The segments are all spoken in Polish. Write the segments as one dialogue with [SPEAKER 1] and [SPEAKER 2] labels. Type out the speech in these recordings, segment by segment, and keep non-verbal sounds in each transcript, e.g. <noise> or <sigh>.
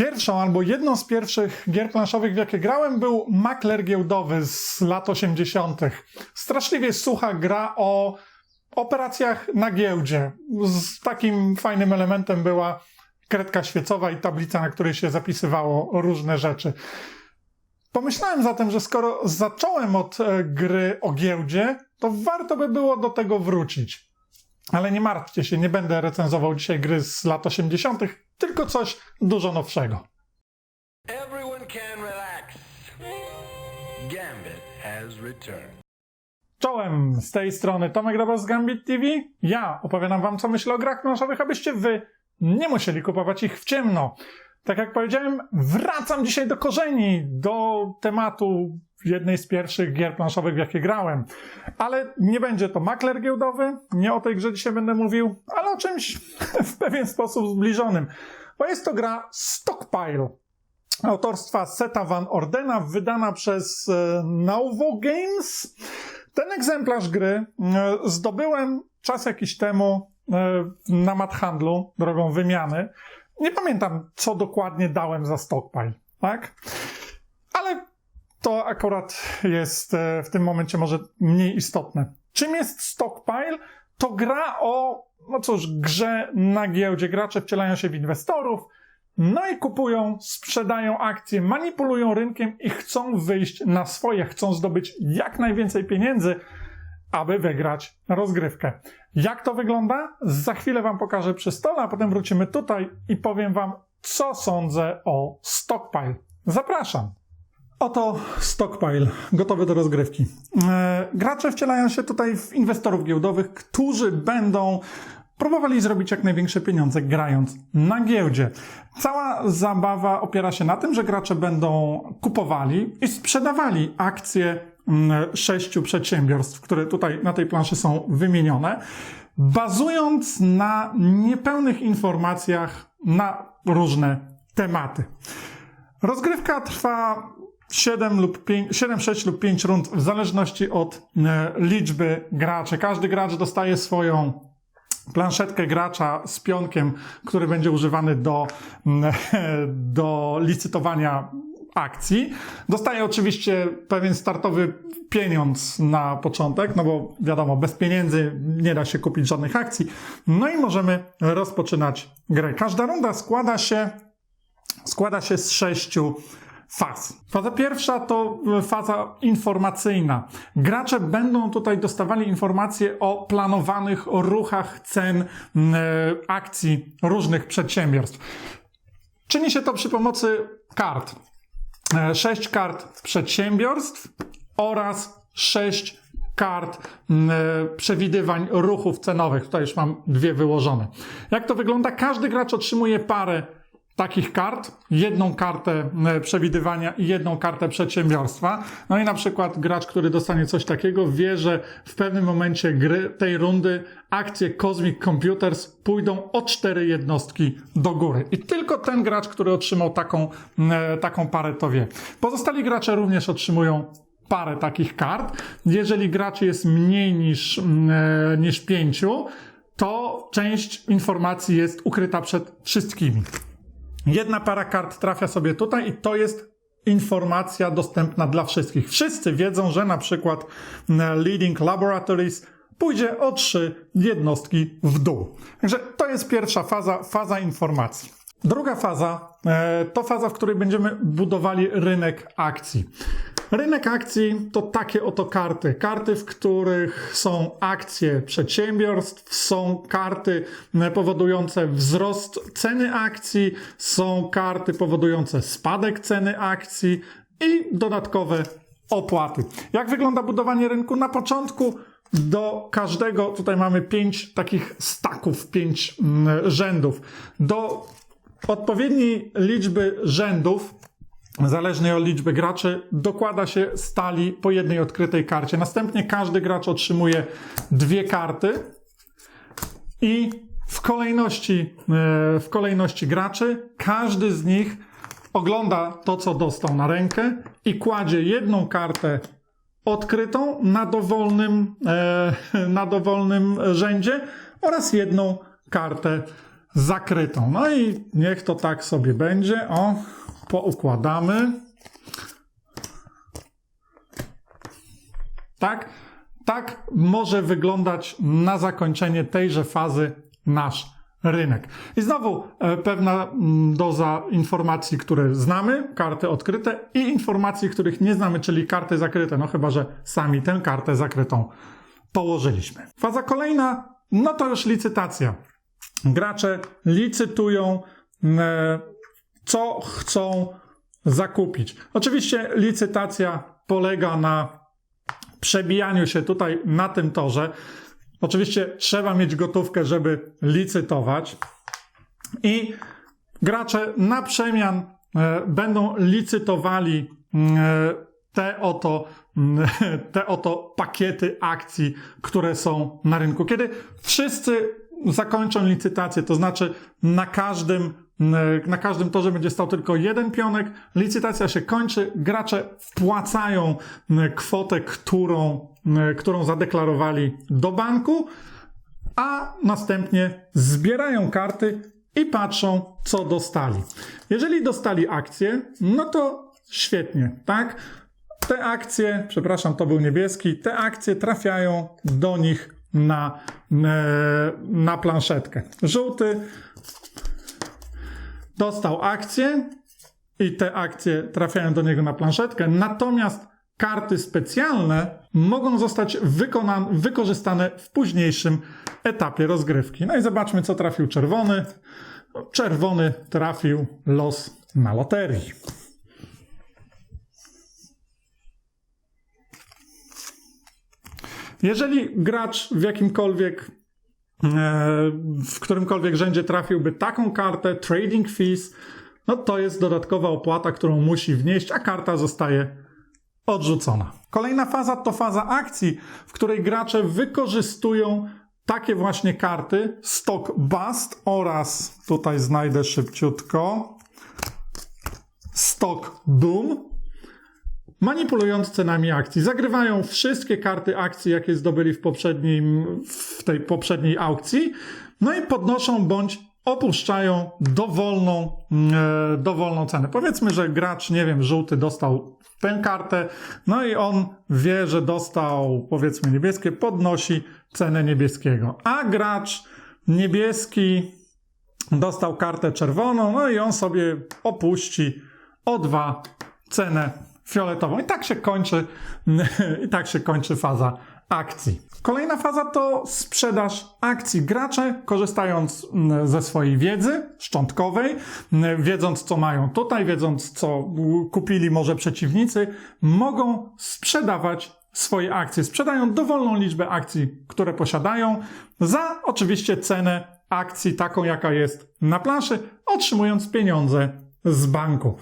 [SPEAKER 1] Pierwszą albo jedną z pierwszych gier planszowych, w jakie grałem, był Makler Giełdowy z lat 80. Straszliwie sucha gra o operacjach na giełdzie. Z takim fajnym elementem była kredka świecowa i tablica, na której się zapisywało różne rzeczy. Pomyślałem zatem, że skoro zacząłem od e, gry o giełdzie, to warto by było do tego wrócić. Ale nie martwcie się, nie będę recenzował dzisiaj gry z lat 80., tylko coś dużo nowszego. Czołem z tej strony Tomek Dobra z Gambit TV. Ja opowiadam wam, co myślę o grach planszowych, abyście wy nie musieli kupować ich w ciemno. Tak jak powiedziałem, wracam dzisiaj do korzeni, do tematu jednej z pierwszych gier planszowych, w jakie grałem. Ale nie będzie to makler giełdowy, nie o tej grze dzisiaj będę mówił, ale o czymś <laughs> w pewien sposób zbliżonym. Bo jest to gra Stockpile autorstwa Seta Van Ordena, wydana przez e, Nauvo Games. Ten egzemplarz gry e, zdobyłem czas jakiś temu e, na mathandlu drogą wymiany. Nie pamiętam, co dokładnie dałem za stockpile, tak? To akurat jest e, w tym momencie może mniej istotne. Czym jest stockpile? To gra o, no cóż, grze na giełdzie. Gracze wcielają się w inwestorów, no i kupują, sprzedają akcje, manipulują rynkiem i chcą wyjść na swoje, chcą zdobyć jak najwięcej pieniędzy, aby wygrać rozgrywkę. Jak to wygląda? Za chwilę Wam pokażę przy stole, a potem wrócimy tutaj i powiem Wam, co sądzę o Stockpile. Zapraszam. Oto Stockpile, gotowy do rozgrywki. E, gracze wcielają się tutaj w inwestorów giełdowych, którzy będą próbowali zrobić jak największe pieniądze grając na giełdzie. Cała zabawa opiera się na tym, że gracze będą kupowali i sprzedawali akcje mm, sześciu przedsiębiorstw, które tutaj na tej planszy są wymienione, bazując na niepełnych informacjach na różne tematy. Rozgrywka trwa 7 lub 5, 7, 6 lub 5 rund w zależności od e, liczby graczy. Każdy gracz dostaje swoją planszetkę gracza z pionkiem, który będzie używany do, mm, <laughs> do licytowania akcji. Dostaje oczywiście pewien startowy pieniądz na początek, no bo wiadomo, bez pieniędzy nie da się kupić żadnych akcji. No i możemy rozpoczynać grę. Każda runda składa się, składa się z sześciu faz. Faza pierwsza to faza informacyjna. Gracze będą tutaj dostawali informacje o planowanych ruchach cen e, akcji różnych przedsiębiorstw. Czyni się to przy pomocy kart. E, Sześć kart przedsiębiorstw oraz sześć kart e, przewidywań ruchów cenowych. Tutaj już mam dwie wyłożone. Jak to wygląda? Każdy gracz otrzymuje parę takich kart, jedną kartę e, przewidywania i jedną kartę przedsiębiorstwa. No i na przykład gracz, który dostanie coś takiego, wie, że w pewnym momencie gry tej rundy akcje Cosmic Computers pójdą o cztery jednostki do góry. I tylko ten gracz, który otrzymał taką, e, taką parę, to wie. Pozostali gracze również otrzymują parę takich kart. Jeżeli graczy jest mniej niż, e, niż pięciu, to część informacji jest ukryta przed wszystkimi. Jedna para kart trafia sobie tutaj i to jest informacja dostępna dla wszystkich. Wszyscy wiedzą, że na przykład Leading Laboratories pójdzie o trzy jednostki w dół. Także to jest pierwsza faza, faza informacji. Druga faza e, to faza, w której będziemy budowali rynek akcji. Rynek akcji to takie oto karty. Karty, w których są akcje przedsiębiorstw, są karty powodujące wzrost ceny akcji, są karty powodujące spadek ceny akcji i dodatkowe opłaty. Jak wygląda budowanie rynku? Na początku do każdego, tutaj mamy pięć takich staków, pięć mm, rzędów. Do odpowiedniej liczby rzędów, zależnej od liczby graczy, dokłada się stali po jednej odkrytej karcie. Następnie każdy gracz otrzymuje dwie karty i w kolejności, e, w kolejności graczy każdy z nich ogląda to, co dostał na rękę i kładzie jedną kartę odkrytą na dowolnym, e, <laughs> na dowolnym rzędzie oraz jedną kartę zakrytą. No i niech to tak sobie będzie. O, poukładamy. Tak? Tak może wyglądać na zakończenie tejże fazy nasz rynek. I znowu e, pewna mm, doza informacji, które znamy, karty odkryte i informacji, których nie znamy, czyli karty zakryte, no chyba, że sami tę kartę zakrytą położyliśmy. Faza kolejna, no to już licytacja. Gracze licytują, e, co chcą zakupić. Oczywiście licytacja polega na przebijaniu się tutaj na tym torze. Oczywiście trzeba mieć gotówkę, żeby licytować. I gracze na przemian e, będą licytowali e, te oto, <laughs> te oto pakiety akcji, które są na rynku. Kiedy wszyscy zakończą licytację, to znaczy na każdym, na każdym torze będzie stał tylko jeden pionek, licytacja się kończy, gracze wpłacają kwotę, którą, którą zadeklarowali do banku, a następnie zbierają karty i patrzą, co dostali. Jeżeli dostali akcje, no to świetnie, tak? Te akcje, przepraszam, to był niebieski, te akcje trafiają do nich na, na planszetkę. Żółty dostał akcję i te akcje trafiają do niego na planszetkę, natomiast karty specjalne mogą zostać wykorzystane w późniejszym etapie rozgrywki. No i zobaczmy, co trafił czerwony. Czerwony trafił los na loterii. Jeżeli gracz w jakimkolwiek, w którymkolwiek rzędzie trafiłby taką kartę, trading fees, no to jest dodatkowa opłata, którą musi wnieść, a karta zostaje odrzucona. Kolejna faza to faza akcji, w której gracze wykorzystują takie właśnie karty Stock Bust oraz tutaj znajdę szybciutko Stock Boom manipulując cenami akcji. Zagrywają wszystkie karty akcji, jakie zdobyli w, poprzednim, w tej poprzedniej aukcji, no i podnoszą bądź opuszczają dowolną, e, dowolną cenę. Powiedzmy, że gracz, nie wiem, żółty dostał tę kartę, no i on wie, że dostał, powiedzmy, niebieskie, podnosi cenę niebieskiego. A gracz niebieski dostał kartę czerwoną, no i on sobie opuści o dwa cenę fioletową. I tak się kończy, <laughs> i tak się kończy faza akcji. Kolejna faza to sprzedaż akcji. Gracze, korzystając mm, ze swojej wiedzy szczątkowej, mm, wiedząc co mają tutaj, wiedząc co kupili może przeciwnicy, mogą sprzedawać swoje akcje. Sprzedają dowolną liczbę akcji, które posiadają, za oczywiście cenę akcji taką, jaka jest na planszy, otrzymując pieniądze z banku.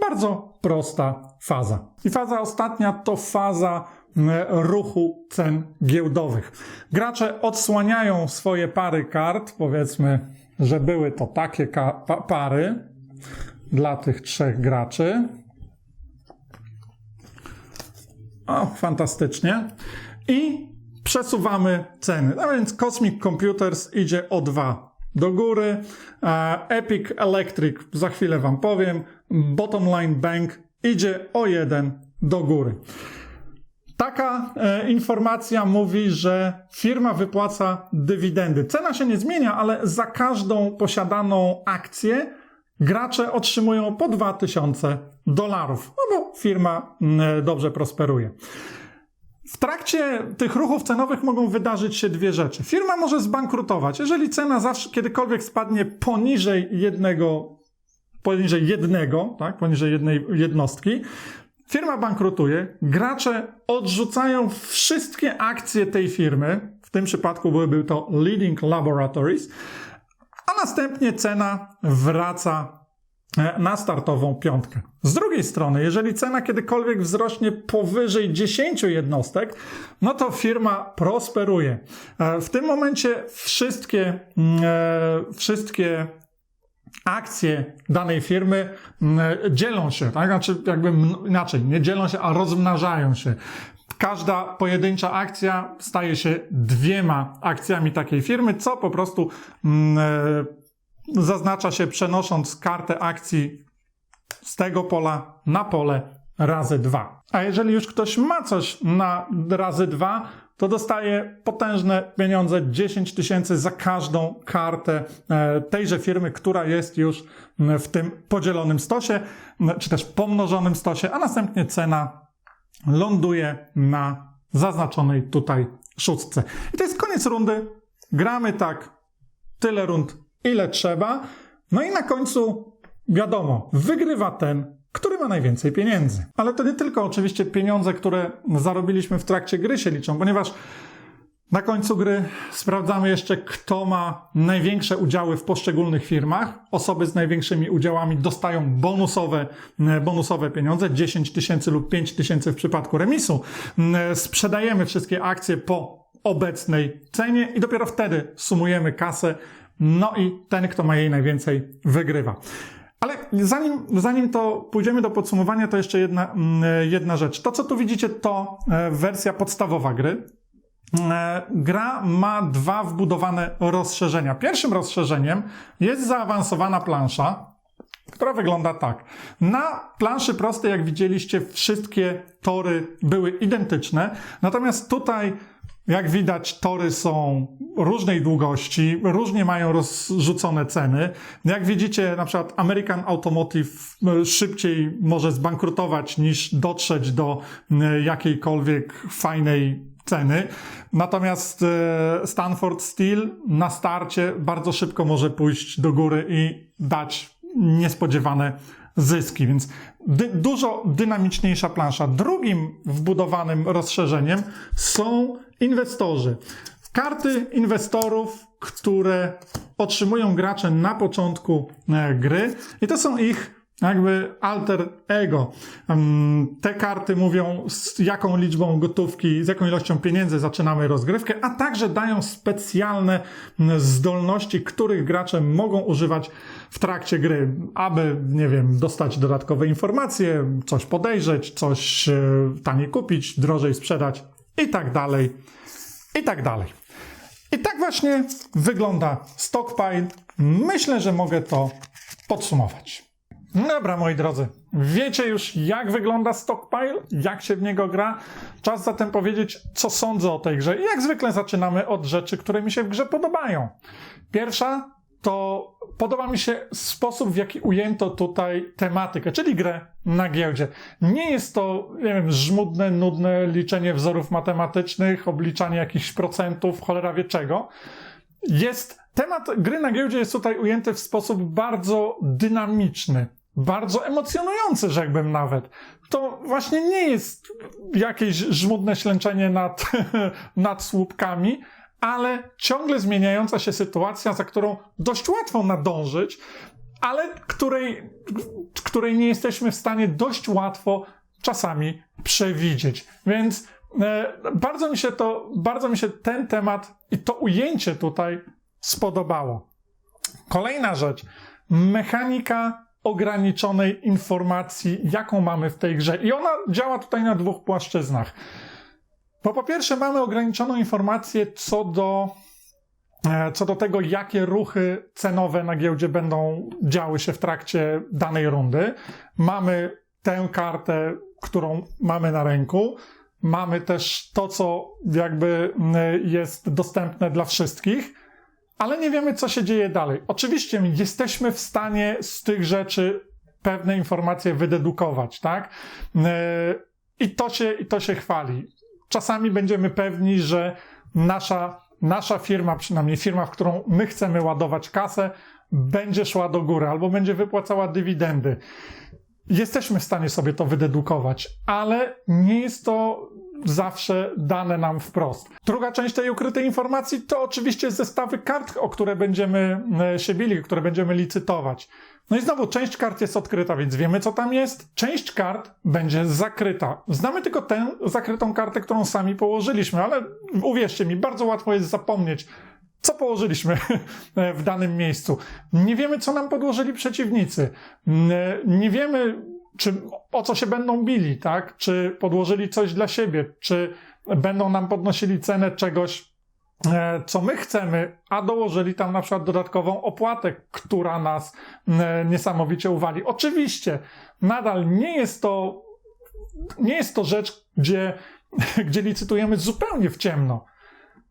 [SPEAKER 1] Bardzo prosta faza. I faza ostatnia to faza mm, ruchu cen giełdowych. Gracze odsłaniają swoje pary kart, powiedzmy, że były to takie pa- pary dla tych trzech graczy. O, fantastycznie. I przesuwamy ceny. No więc Cosmic Computers idzie o 2 do góry. e, Epic Electric, za chwilę Wam powiem. Bottom Line Bank idzie o 1 do góry. Taka e, informacja mówi, że firma wypłaca dywidendy. Cena się nie zmienia, ale za każdą posiadaną akcję gracze otrzymują po 2000 dolarów, no bo firma mm, dobrze prosperuje. W trakcie tych ruchów cenowych mogą wydarzyć się dwie rzeczy. Firma może zbankrutować. Jeżeli cena zawsze kiedykolwiek spadnie poniżej jednego, poniżej jednego, tak, poniżej jednej jednostki, firma bankrutuje, gracze odrzucają wszystkie akcje tej firmy, w tym przypadku byłyby to Leading Laboratories, a następnie cena wraca e, na startową piątkę. Z drugiej strony, jeżeli cena kiedykolwiek wzrośnie powyżej 10 jednostek, no to firma prosperuje. E, W tym momencie wszystkie, mm, e, wszystkie akcje danej firmy mm, dzielą się, tak? Znaczy, jakby inaczej, nie dzielą się, a rozmnażają się. Każda pojedyncza akcja staje się dwiema akcjami takiej firmy, co po prostu mm, e, zaznacza się przenosząc kartę akcji z tego pola na pole razy 2. A jeżeli już ktoś ma coś na razy 2, to dostaje potężne pieniądze 10 tysięcy za każdą kartę e, tejże firmy, która jest już w tym podzielonym stosie, czy też pomnożonym stosie, a następnie cena ląduje na zaznaczonej tutaj szóstce. I to jest koniec rundy. Gramy tak tyle rund, ile trzeba. No i na końcu wiadomo, wygrywa ten, który ma najwięcej pieniędzy. Ale to nie tylko oczywiście pieniądze, które zarobiliśmy w trakcie gry się liczą, ponieważ na końcu gry sprawdzamy jeszcze, kto ma największe udziały w poszczególnych firmach. Osoby z największymi udziałami dostają bonusowe, e, bonusowe pieniądze, 10 tysięcy lub 5 tysięcy w przypadku remisu. E, Sprzedajemy wszystkie akcje po obecnej cenie i dopiero wtedy sumujemy kasę. No i ten, kto ma jej najwięcej, wygrywa. Ale zanim, zanim to pójdziemy do podsumowania, to jeszcze jedna, mm, jedna rzecz. To, co tu widzicie, to e, wersja podstawowa gry. E, Gra ma dwa wbudowane rozszerzenia. Pierwszym rozszerzeniem jest zaawansowana plansza, która wygląda tak. Na planszy prostej, jak widzieliście, wszystkie tory były identyczne, natomiast tutaj, jak widać, tory są różnej długości, różnie mają rozrzucone ceny. Jak widzicie, na przykład American Automotive e, szybciej może zbankrutować niż dotrzeć do e, jakiejkolwiek fajnej ceny. Natomiast e, Stanford Steel na starcie bardzo szybko może pójść do góry i dać niespodziewane zyski, więc dy, dużo dynamiczniejsza plansza. Drugim wbudowanym rozszerzeniem są inwestorzy. Karty inwestorów, które otrzymują gracze na początku e, gry i to są ich jakby alter ego. Em, Te karty mówią, z jaką liczbą gotówki, z jaką ilością pieniędzy zaczynamy rozgrywkę, a także dają specjalne m, zdolności, których gracze mogą używać w trakcie gry, aby, nie wiem, dostać dodatkowe informacje, coś podejrzeć, coś e, taniej kupić, drożej sprzedać i tak dalej, i tak dalej. I tak właśnie wygląda stockpile. Myślę, że mogę to podsumować. Dobra, moi drodzy, wiecie już jak wygląda stockpile, jak się w niego gra. Czas zatem powiedzieć, co sądzę o tej grze. I jak zwykle zaczynamy od rzeczy, które mi się w grze podobają. Pierwsza to podoba mi się sposób, w jaki ujęto tutaj tematykę, czyli grę na giełdzie. Nie jest to, nie wiem, żmudne, nudne liczenie wzorów matematycznych, obliczanie jakichś procentów, cholera wie czego. Jest temat gry na giełdzie jest tutaj ujęty w sposób bardzo dynamiczny, bardzo emocjonujący, rzekłbym nawet. To właśnie nie jest jakieś żmudne ślęczenie nad, <laughs> nad słupkami, ale ciągle zmieniająca się sytuacja, za którą dość łatwo nadążyć, ale której, której nie jesteśmy w stanie dość łatwo czasami przewidzieć. Więc e, bardzo mi się to, bardzo mi się ten temat i to ujęcie tutaj spodobało. Kolejna rzecz. Mechanika ograniczonej informacji, jaką mamy w tej grze. I ona działa tutaj na dwóch płaszczyznach. Bo po pierwsze mamy ograniczoną informację co do, e, co do tego, jakie ruchy cenowe na giełdzie będą działy się w trakcie danej rundy. Mamy tę kartę, którą mamy na ręku. Mamy też to, co jakby jest dostępne dla wszystkich, ale nie wiemy, co się dzieje dalej. Oczywiście jesteśmy w stanie z tych rzeczy pewne informacje wydedukować, tak? E, I to się, i to się chwali. Czasami będziemy pewni, że nasza, nasza firma, przynajmniej firma, w którą my chcemy ładować kasę, będzie szła do góry albo będzie wypłacała dywidendy. Jesteśmy w stanie sobie to wydedukować, ale nie jest to zawsze dane nam wprost. Druga część tej ukrytej informacji to oczywiście zestawy kart, o które będziemy e, się bili, które będziemy licytować. No i znowu, część kart jest odkryta, więc wiemy, co tam jest. Część kart będzie zakryta. Znamy tylko tę zakrytą kartę, którą sami położyliśmy, ale uwierzcie mi, bardzo łatwo jest zapomnieć, co położyliśmy <laughs> w danym miejscu. Nie wiemy, co nam podłożyli przeciwnicy. Nie wiemy, czy, o co się będą bili, tak? Czy podłożyli coś dla siebie, czy będą nam podnosili cenę czegoś e, co my chcemy, a dołożyli tam na przykład dodatkową opłatę, która nas e, niesamowicie uwali. Oczywiście, nadal nie jest to, nie jest to rzecz, gdzie, <laughs> gdzie licytujemy zupełnie w ciemno.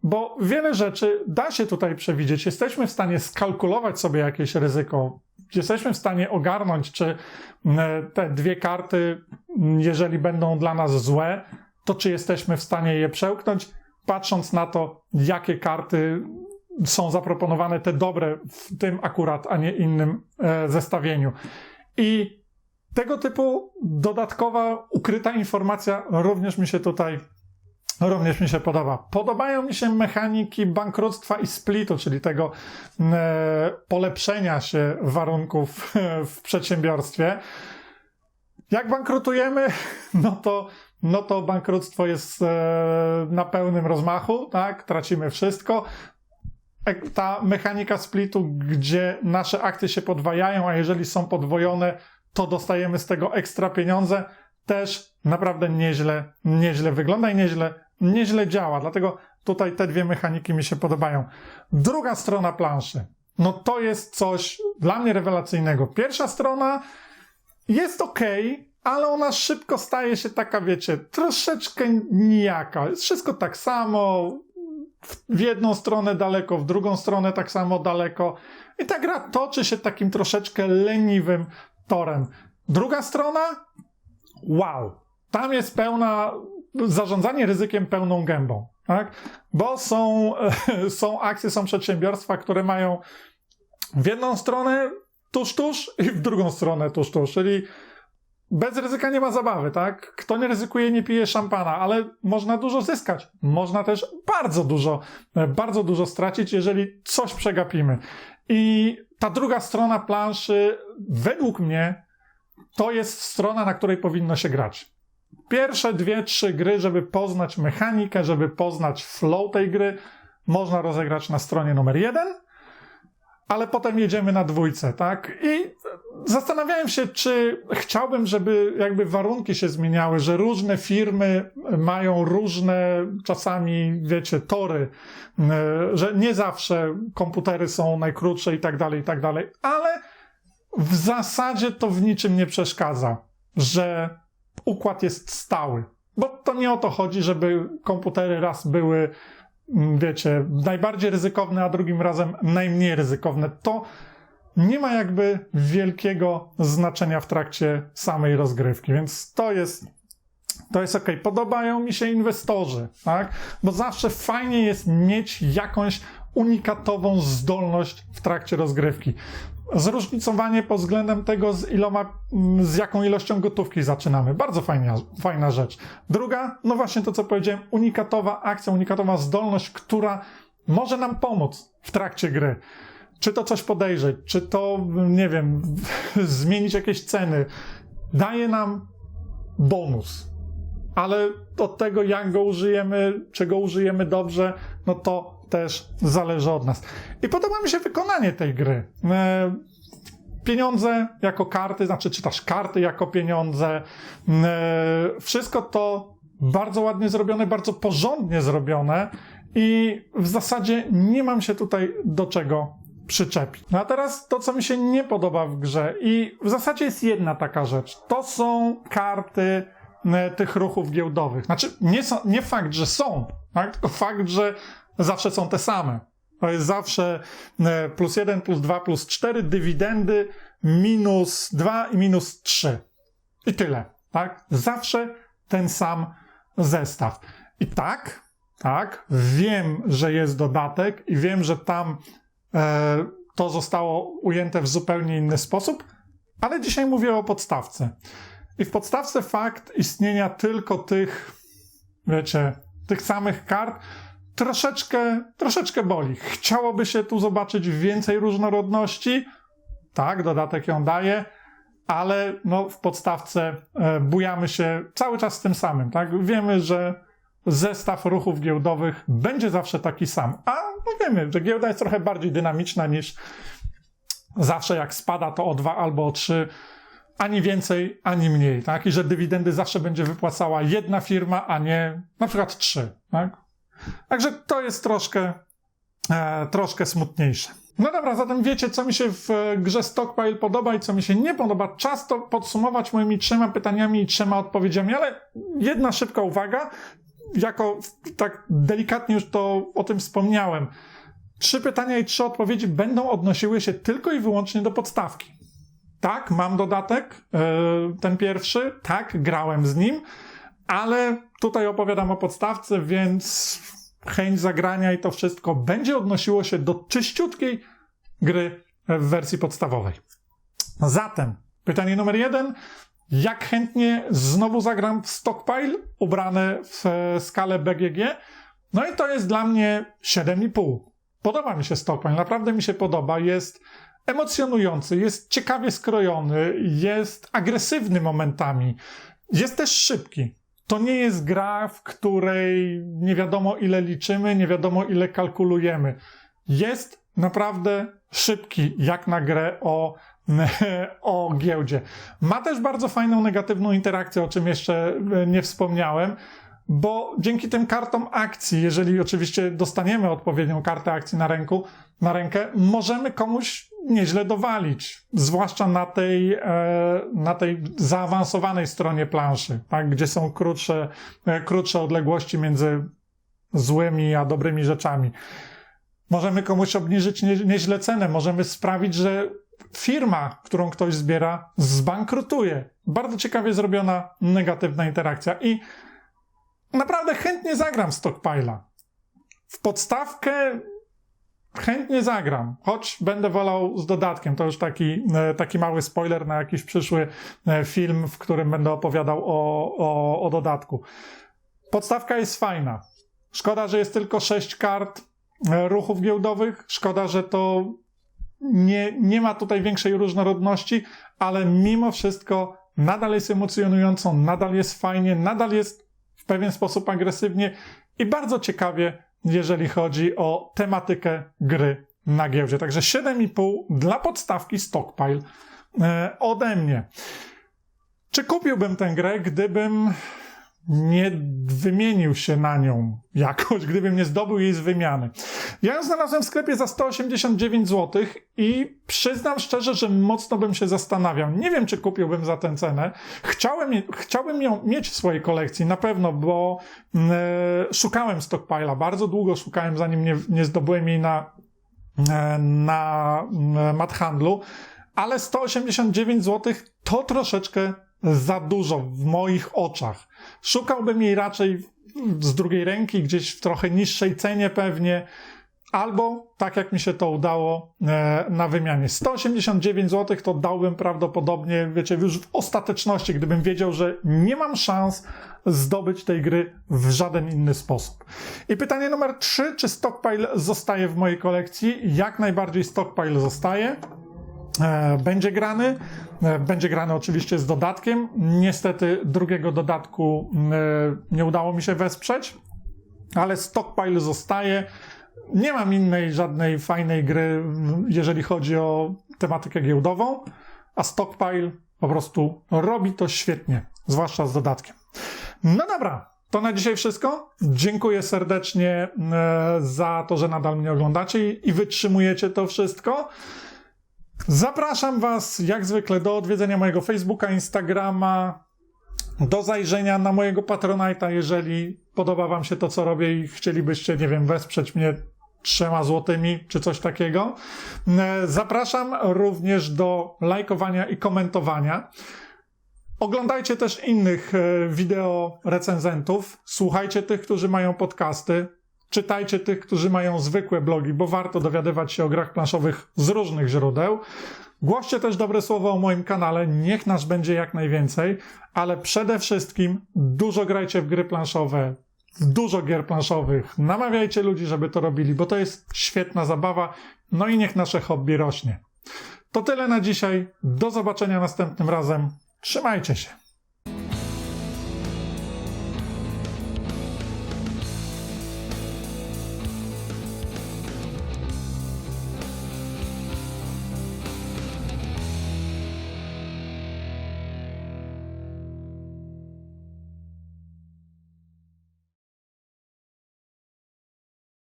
[SPEAKER 1] Bo wiele rzeczy da się tutaj przewidzieć. Jesteśmy w stanie skalkulować sobie jakieś ryzyko. Jesteśmy w stanie ogarnąć, czy e, te dwie karty, m, jeżeli będą dla nas złe, to czy jesteśmy w stanie je przełknąć, patrząc na to, jakie karty są zaproponowane, te dobre w tym akurat, a nie innym e, zestawieniu. I tego typu dodatkowa, ukryta informacja również mi się tutaj również mi się podoba. Podobają mi się mechaniki bankructwa i splitu, czyli tego e, polepszenia się warunków <laughs> w przedsiębiorstwie. Jak bankrutujemy, <laughs> no to, no to bankructwo jest e, na pełnym rozmachu, tak? Tracimy wszystko. E, Ta mechanika splitu, gdzie nasze akcje się podwajają, a jeżeli są podwojone, to dostajemy z tego ekstra pieniądze, też naprawdę nieźle, nieźle wygląda i nieźle, nieźle działa. Dlatego tutaj te dwie mechaniki mi się podobają. Druga strona planszy. No to jest coś dla mnie rewelacyjnego. Pierwsza strona jest ok, ale ona szybko staje się taka, wiecie, troszeczkę nijaka. Jest wszystko tak samo, w- jedną stronę daleko, w drugą stronę tak samo daleko. I ta gra toczy się takim troszeczkę leniwym torem. Druga strona, wow. Tam jest pełna, zarządzanie ryzykiem pełną gębą, tak? Bo są, <laughs> są akcje, są przedsiębiorstwa, które mają w jedną stronę tuż, tuż i w drugą stronę tuż, tuż, czyli bez ryzyka nie ma zabawy, tak? Kto nie ryzykuje, nie pije szampana, ale można dużo zyskać. Można też bardzo dużo, bardzo dużo stracić, jeżeli coś przegapimy. I ta druga strona planszy, według mnie, to jest strona, na której powinno się grać. Pierwsze dwie, trzy gry, żeby poznać mechanikę, żeby poznać flow tej gry, można rozegrać na stronie numer jeden, ale potem jedziemy na dwójce, tak? I zastanawiałem się, czy chciałbym, żeby jakby warunki się zmieniały, że różne firmy mają różne czasami, wiecie, tory, y, że nie zawsze komputery są najkrótsze i tak dalej, i tak dalej, ale w zasadzie to w niczym nie przeszkadza, że układ jest stały. Bo to nie o to chodzi, żeby komputery raz były, mm, wiecie, najbardziej ryzykowne, a drugim razem najmniej ryzykowne. To nie ma jakby wielkiego znaczenia w trakcie samej rozgrywki, więc to jest to jest ok. Podobają mi się inwestorzy, tak? Bo zawsze fajnie jest mieć jakąś unikatową zdolność w trakcie rozgrywki. Zróżnicowanie pod względem tego, z iloma, mm, z jaką ilością gotówki zaczynamy. Bardzo fajna, fajna rzecz. Druga, no właśnie to, co powiedziałem, unikatowa akcja, unikatowa zdolność, która może nam pomóc w trakcie gry. Czy to coś podejrzeć, czy to, nie wiem, <laughs> zmienić jakieś ceny. Daje nam bonus ale od tego, jak go użyjemy, czego użyjemy dobrze, no to też zależy od nas. I podoba mi się wykonanie tej gry. E, Pieniądze jako karty, znaczy czytasz karty jako pieniądze. E, Wszystko to bardzo ładnie zrobione, bardzo porządnie zrobione i w zasadzie nie mam się tutaj do czego przyczepić. No a teraz to, co mi się nie podoba w grze i w zasadzie jest jedna taka rzecz. To są karty e, tych ruchów giełdowych. Znaczy, nie, są, nie fakt, że są, tak? tylko fakt, że zawsze są te same. To jest zawsze e, plus 1, plus 2, plus 4, dywidendy minus 2 i minus 3. I tyle, tak? Zawsze ten sam zestaw. I tak, tak, wiem, że jest dodatek i wiem, że tam e, to zostało ujęte w zupełnie inny sposób, ale dzisiaj mówię o podstawce. I w podstawce fakt istnienia tylko tych, wiecie, tych samych kart troszeczkę, troszeczkę boli. Chciałoby się tu zobaczyć więcej różnorodności. Tak, dodatek ją daje, ale no, w podstawce e, bujamy się cały czas z tym samym. Tak? Wiemy, że zestaw ruchów giełdowych będzie zawsze taki sam. A no wiemy, że giełda jest trochę bardziej dynamiczna niż zawsze jak spada to o dwa albo o trzy, ani więcej, ani mniej, tak? I że dywidendy zawsze będzie wypłacała jedna firma, a nie na przykład trzy, tak? Także to jest troszkę, e, troszkę smutniejsze. No dobra, zatem wiecie, co mi się w e, grze Stockpile podoba i co mi się nie podoba. Czas to podsumować moimi trzema pytaniami i trzema odpowiedziami, ale jedna szybka uwaga. Jako tak delikatnie już to o tym wspomniałem. Trzy pytania i trzy odpowiedzi będą odnosiły się tylko i wyłącznie do podstawki. Tak, mam dodatek, e, ten pierwszy, tak, grałem z nim, ale tutaj opowiadam o podstawce, więc chęć zagrania i to wszystko będzie odnosiło się do czyściutkiej gry w wersji podstawowej. Zatem, pytanie numer jeden. Jak chętnie znowu zagram w Stockpile, ubrane w e, skalę BGG? No i to jest dla mnie 7,5. Podoba mi się Stockpile, naprawdę mi się podoba. Jest emocjonujący, jest ciekawie skrojony, jest agresywny momentami, jest też szybki. To nie jest gra, w której nie wiadomo ile liczymy, nie wiadomo ile kalkulujemy. Jest naprawdę szybki, jak na grę o, <laughs> o giełdzie. Ma też bardzo fajną negatywną interakcję, o czym jeszcze nie wspomniałem, bo dzięki tym kartom akcji, jeżeli oczywiście dostaniemy odpowiednią kartę akcji na ręku, na rękę, możemy komuś nieźle dowalić. Zwłaszcza na tej, e, na tej zaawansowanej stronie planszy, tak, gdzie są krótsze, e, krótsze odległości między złymi a dobrymi rzeczami. Możemy komuś obniżyć nie, nieźle cenę, możemy sprawić, że firma, którą ktoś zbiera, zbankrutuje. Bardzo ciekawie zrobiona negatywna interakcja i naprawdę chętnie zagram Stockpile'a. W podstawkę chętnie zagram, choć będę wolał z dodatkiem. To już taki, e, taki mały spoiler na jakiś przyszły e, film, w którym będę opowiadał o, o, o dodatku. Podstawka jest fajna. Szkoda, że jest tylko sześć kart e, ruchów giełdowych. Szkoda, że to nie, nie ma tutaj większej różnorodności, ale mimo wszystko nadal jest emocjonującą, nadal jest fajnie, nadal jest pewien sposób agresywnie i bardzo ciekawie jeżeli chodzi o tematykę gry na giełdzie. Także 7,5 dla podstawki Stockpile e, ode mnie. Czy kupiłbym tę grę, gdybym nie wymienił się na nią jakoś, gdybym nie zdobył jej z wymiany. Ja ją znalazłem w sklepie za 189 zł i przyznam szczerze, że mocno bym się zastanawiał. Nie wiem, czy kupiłbym za tę cenę. Chciałem, chciałbym ją mieć w swojej kolekcji, na pewno, bo e, szukałem Stockpile'a. Bardzo długo szukałem, zanim nie, nie zdobyłem jej na, e, na e, mat handlu, ale 189 zł to troszeczkę za dużo w moich oczach. Szukałbym jej raczej z drugiej ręki, gdzieś w trochę niższej cenie pewnie, albo tak jak mi się to udało e, na wymianie. 189 zł to dałbym prawdopodobnie, wiecie, już w ostateczności, gdybym wiedział, że nie mam szans zdobyć tej gry w żaden inny sposób. I pytanie numer 3, czy Stockpile zostaje w mojej kolekcji? Jak najbardziej Stockpile zostaje. E, będzie grany. E, będzie grany oczywiście z dodatkiem. Niestety drugiego dodatku e, nie udało mi się wesprzeć, ale stockpile zostaje. Nie mam innej żadnej fajnej gry, jeżeli chodzi o tematykę giełdową, a stockpile po prostu robi to świetnie, zwłaszcza z dodatkiem. No dobra, to na dzisiaj wszystko. Dziękuję serdecznie za to, że nadal mnie oglądacie i wytrzymujecie to wszystko. Zapraszam Was jak zwykle do odwiedzenia mojego Facebooka, Instagrama, do zajrzenia na mojego Patronite'a, jeżeli podoba Wam się to, co robię i chcielibyście, nie wiem, wesprzeć mnie trzema złotymi czy coś takiego. E, zapraszam również do lajkowania i komentowania. Oglądajcie też innych e, wideo recenzentów. Słuchajcie tych, którzy mają podcasty. Czytajcie tych, którzy mają zwykłe blogi, bo warto dowiadywać się o grach planszowych z różnych źródeł. Głoście też dobre słowo o moim kanale, niech nas będzie jak najwięcej, ale przede wszystkim dużo grajcie w gry planszowe, w dużo gier planszowych. Namawiajcie ludzi, żeby to robili, bo to jest świetna zabawa, no i niech nasze hobby rośnie. To tyle na dzisiaj. Do zobaczenia następnym razem. Trzymajcie się.